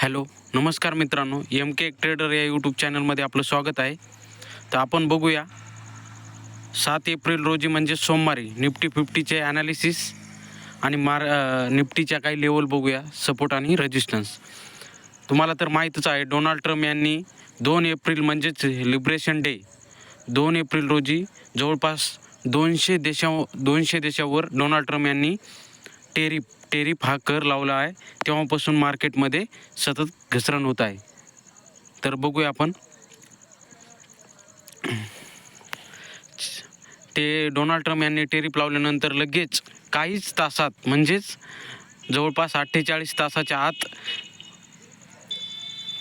Hello नमस्कार मित्रांनो. M K trader या यूट्यूब चॅनलमध्ये आपलं स्वागत आहे. तर आपण बघूया सात एप्रिल रोजी म्हणजे सोमवारी निफ्टी फिफ्टीचे ॲनालिसिस आणि मार निफ्टीच्या काही लेवल बघूया सपोर्ट आणि रेजिस्टन्स तुम्हाला तर माहीतच आहे डोनाल्ड ट्रम्प यांनी दोन एप्रिल म्हणजेच लिबरेशन डे दोन एप्रिल रोजी जवळपास दोनशे देशा दोनशे देशावर डोनाल्ड ट्रम्प यांनी टेरिप टेरिफ हा कर लावला आहे. तेव्हापासून मार्केटमध्ये सतत घसरण होत आहे. तर बघूया आपण. ते डोनाल्ड ट्रम्प यांनी टेरिफ लावल्यानंतर लगेच काहीच तासात म्हणजेच जवळपास अठ्ठेचाळीस तासाच्या आत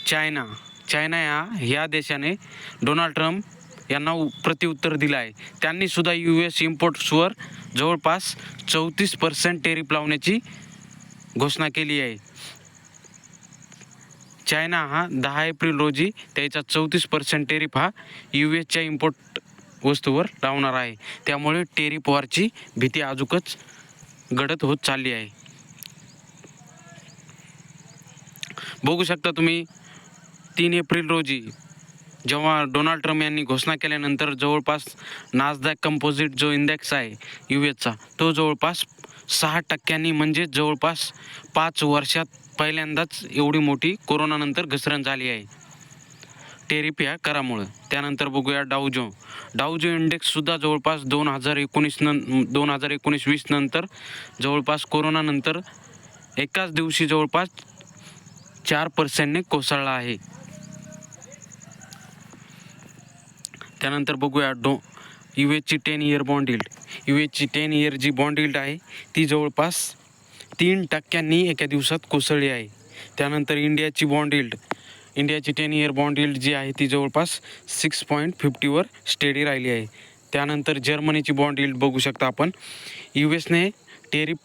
चायना चायना या ह्या देशाने डोनाल्ड ट्रम्प यांना प्रत्युत्तर दिलं आहे. त्यांनी सुद्धा यू एस इम्पोर्ट्सवर जवळपास चौतीस पर्सेंट टेरिफ लावण्याची घोषणा केली आहे. चायना हा दहा एप्रिल रोजी त्याचा चौतीस पर्सेंट टेरिफ हा यू एसच्या इम्पोर्ट वस्तूवर लावणार आहे. त्यामुळे टेरिफ वॉरची भीती अजूकच घडत होत चालली आहे. बघू शकता तुम्ही तीन एप्रिल रोजी जेव्हा डोनाल्ड ट्रम्प यांनी घोषणा केल्यानंतर जवळपास नासदॅक कंपोजिट जो इंडेक्स आहे यू एसचा तो जवळपास सहा टक्क्यांनी म्हणजे जवळपास पाच वर्षात पहिल्यांदाच एवढी मोठी कोरोनानंतर घसरण झाली आहे. टेरिप या करामुळं. त्यानंतर बघूया डाऊजो. डाऊजो इंडेक्ससुद्धा जवळपास दोन हजार एकोणीस नं दोन हजार एकोणीस वीस नंतर जवळपास कोरोनानंतर एकाच दिवशी जवळपास चार पर्सेंटने कोसळला आहे. त्यानंतर बघूया डो यू एचची टेन इयर बॉन्ड यू एचची टेन इयर जी बॉन्ड आहे ती जवळपास तीन टक्क्यांनी एका दिवसात कोसळली आहे. त्यानंतर इंडियाची बॉन्ड yield इंडियाची टेन इयर बॉन्ड yield जी आहे ती जवळपास सिक्स पॉईंट फिफ्टीवर स्टेडी राहिली आहे. त्यानंतर जर्मनीची बॉन्ड yield बघू शकता आपण. यू एसने टेरिफ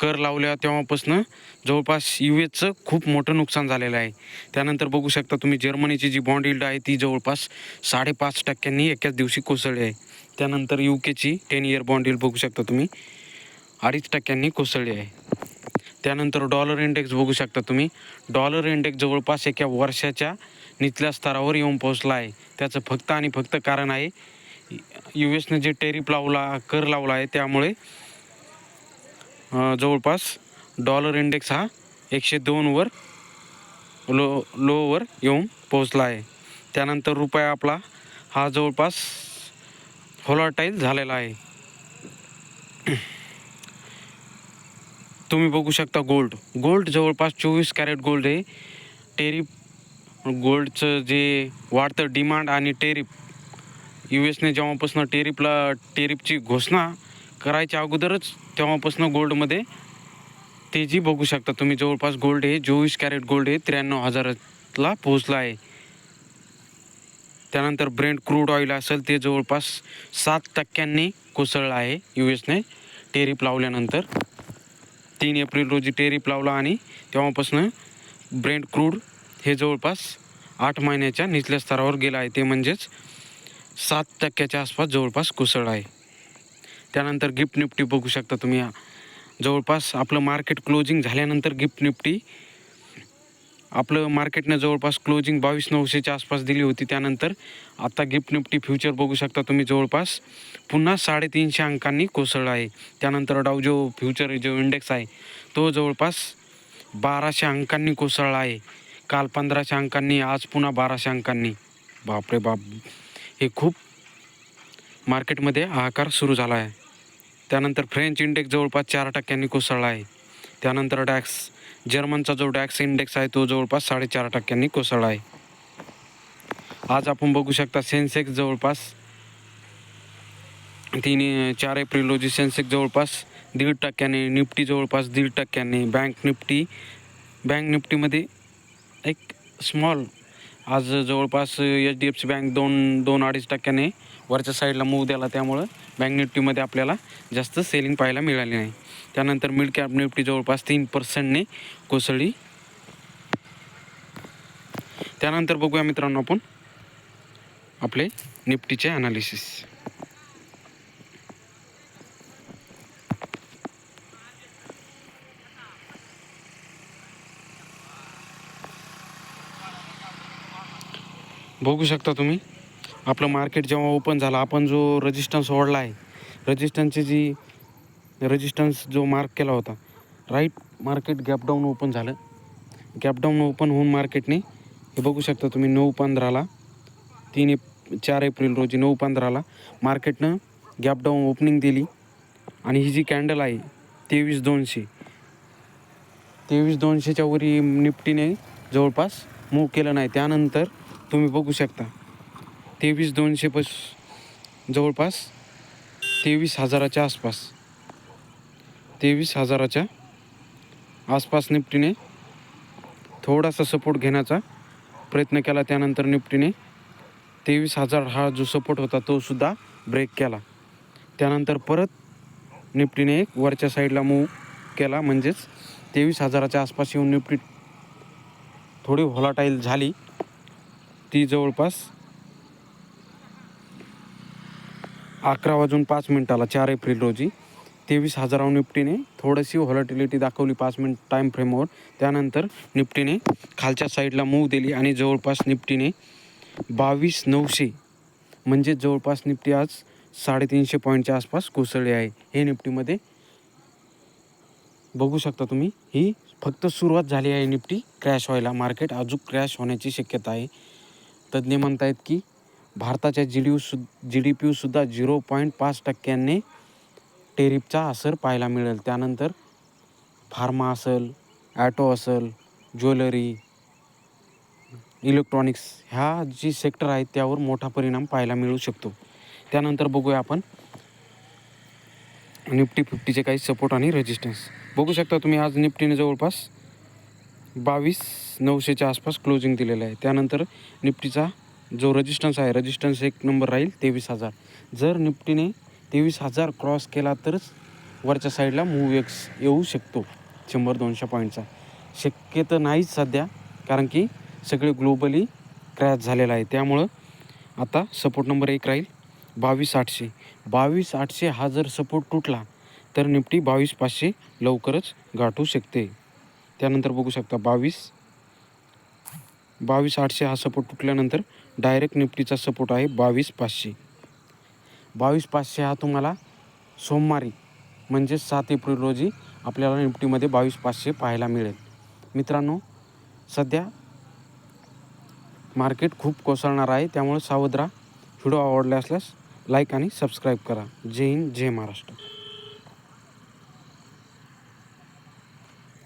कर लावल्या तेव्हापासून जवळपास यू एसचं खूप मोठं नुकसान झालेलं आहे. त्यानंतर बघू शकता तुम्ही जर्मनीची जी बॉन्ड इल्ड आहे ती जवळपास साडेपाच टक्क्यांनी एकाच दिवशी कोसळली आहे. त्यानंतर यू केची टेन इयर बॉन्ड इल्ड बघू शकता तुम्ही अडीच टक्क्यांनी कोसळली आहे. त्यानंतर डॉलर इंडेक्स बघू शकता तुम्ही डॉलर इंडेक्स जवळपास एका वर्षाच्या निचल्या स्तरावर येऊन पोहोचला आहे. त्याचं फक्त आणि फक्त कारण आहे यू एसने जे टेरिफ लावला कर लावला आहे त्यामुळे जवळपास डॉलर इंडेक्स हा एकशे दोनवर लो लोवर येऊन पोहोचला आहे. त्यानंतर रुपया आपला हा जवळपास फॉलोटाईज झालेला आहे. तुम्ही बघू शकता गोल्ड गोल्ड जवळपास चोवीस कॅरेट गोल्ड आहे. टेरिप गोल्डचं जे वाढतं डिमांड आणि टेरिप यू एसने जेव्हापासून टेरिपला टेरिपची घोषणा करायच्या अगोदरच तेव्हापासून गोल्डमध्ये तेजी बघू शकता तुम्ही जवळपास गोल्ड हे चोवीस कॅरेट गोल्ड हे त्र्याण्णव हजाराला पोहोचला आहे. त्यानंतर ब्रेंड क्रूड ऑइल असेल ते जवळपास सात टक्क्यांनी कोसळलं आहे यू एसने. टेरिप लावल्यानंतर तीन एप्रिल रोजी टेरिप लावला आणि तेव्हापासून ब्रेंड क्रूड हे जवळपास आठ महिन्याच्या निचल्या स्तरावर गेलं आहे. ते म्हणजेच सात टक्क्याच्या आसपास जवळपास कोसळलं आहे. त्यानंतर गिफ्ट निफ्टी बघू शकता तुम्ही जवळपास आपलं मार्केट क्लोजिंग झाल्यानंतर गिफ्ट निफ्टी आपलं मार्केटनं जवळपास क्लोजिंग बावीस नऊशेच्या आसपास दिली होती. त्यानंतर आता गिफ्ट निफ्टी फ्युचर बघू शकता तुम्ही जवळपास पुन्हा साडेतीनशे अंकांनी कोसळला आहे. त्यानंतर डाव जो फ्युचर जो इंडेक्स आहे तो जवळपास बाराशे अंकांनी कोसळला आहे. काल पंधराशे अंकांनी आज पुन्हा बाराशे अंकांनी. बापरे बाप. हे खूप मार्केटमध्ये हाहाकार सुरू झाला आहे. त्यानंतर फ्रेंच इंडेक्स जवळपास चार टक्क्यांनी कोसळला आहे. त्यानंतर डॅक्स जर्मनचा जो डॅक्स इंडेक्स आहे तो जवळपास साडेचार टक्क्यांनी कोसळला आहे. आज आपण बघू शकता सेन्सेक्स जवळपास तीन चार एप्रिल रोजी सेन्सेक्स जवळपास दीड टक्क्याने निफ्टी जवळपास दीड टक्क्याने बँक निफ्टी बँक निफ्टीमध्ये एक स्मॉल आज जवळपास H D F C bank दोन दोन अडीच टक्क्याने वरच्या साईडला मूव द्याला त्यामुळं बँक निफ्टीमध्ये आपल्याला जास्त सेलिंग पाहायला मिळाली नाही. त्यानंतर मिड कॅप निफ्टी जवळपास तीन पर्सेंटने कोसळली. त्यानंतर बघूया मित्रांनो आपण आपले निफ्टीचे ॲनालिसिस बघू शकता तुम्ही? आपलं मार्केट जेव्हा ओपन झालं आपण जो रजिस्टन्स ओढला आहे रजिस्टन्सची जी रजिस्टन्स जो मार्क केला होता right market gap down open झालं. गॅपडाऊन ओपन होऊन मार्केटने हे बघू शकता तुम्ही नऊ पंधराला तीन एप चार एप्रिल रोजी नऊ पंधराला मार्केटनं गॅपडाऊन ओपनिंग दिली. आणि ही जी कॅन्डल आहे तेवीस दोनशे तेवीस दोनशेच्या वरी निफ्टीने जवळपास मूव केलं नाही. त्यानंतर तुम्ही बघू शकता तेवीस दोनशे पस जवळपास तेवीस हजाराच्या आसपास. तेवीस हजाराच्या आसपास निफ्टीने थोडासा सपोर्ट घेण्याचा प्रयत्न केला. त्यानंतर निफ्टीने तेवीस हजार हा जो सपोर्ट होता तो सुद्धा ब्रेक केला. त्यानंतर परत निफ्टीने एक वरच्या साईडला मूव केला. म्हणजेच तेवीस हजाराच्या आसपास येऊन निफ्टी थोडी व्हॉलाटाईल झाली. ती जवळपास अकरा वाजून पाच मिनिटाला चार एप्रिल रोजी. तेवीस हजारावर निफ्टीने थोडीशी व्हॉलटिलिटी दाखवली पाच मिनिट टाईम फ्रेमवर त्यानंतर निफ्टीने खालच्या साईडला मूव दिली आणि जवळपास निफ्टीने बावीस नऊशे म्हणजे जवळपास निफ्टी आज साडेतीनशे पॉईंटच्या आसपास कोसळली आहे. हे निफ्टीमध्ये बघू शकता तुम्ही ही फक्त सुरुवात झाली आहे निफ्टी क्रॅश व्हायला. मार्केट अजून क्रॅश होण्याची शक्यता आहे. तज्ज्ञ म्हणतायत की भारताच्या जी डी सु जी डी पीसुद्धा झिरो पॉईंट पाच टक्क्यांनी टेरिफचा असर पाहायला मिळेल. त्यानंतर फार्मा असेल ॲटो असेल ज्वेलरी इलेक्ट्रॉनिक्स ह्या जी सेक्टर आहेत त्यावर मोठा परिणाम पाहायला मिळू शकतो. त्यानंतर बघूया आपण निफ्टी फिफ्टीचे काही सपोर्ट आणि रेजिस्टन्स. बघू शकता तुम्ही आज निफ्टीने जवळपास बावीस नऊशेच्या आसपास क्लोजिंग दिलेलं आहे. त्यानंतर निफ्टीचा जो रजिस्टन्स आहे रजिस्टन्स एक नंबर राहील तेवीस हजार. जर निफ्टीने तेवीस हजार क्रॉस केला तरच वरच्या साईडला मूव एक्स येऊ शकतो शंभर दोनशे पॉईंटचा शक्य तर नाहीच सध्या कारण की सगळे ग्लोबली क्रॅश झालेलं आहे. त्यामुळं आता सपोर्ट नंबर एक राहील बावीस आठशे. बावीस आठशे हा जर सपोर्ट तुटला तर निफ्टी बावीस पाचशे लवकरच गाठू शकते. त्यानंतर बघू शकता बावीस बावीस आठशे हा सपोर्ट तुटल्यानंतर डायरेक्ट निफ्टीचा सपोर्ट आहे बावीस पाचशे. बावीस पाचशे हा तुम्हाला सोमवारी म्हणजेच सात एप्रिल रोजी आपल्याला निफ्टीमध्ये बावीस पाचशे पाहायला मिळेल. मित्रांनो सध्या मार्केट खूप कोसळणार आहे त्यामुळे सावध राहा. व्हिडिओ आवडले असल्यास लाईक आणि सबस्क्राईब करा. जय हिंद जय महाराष्ट्र.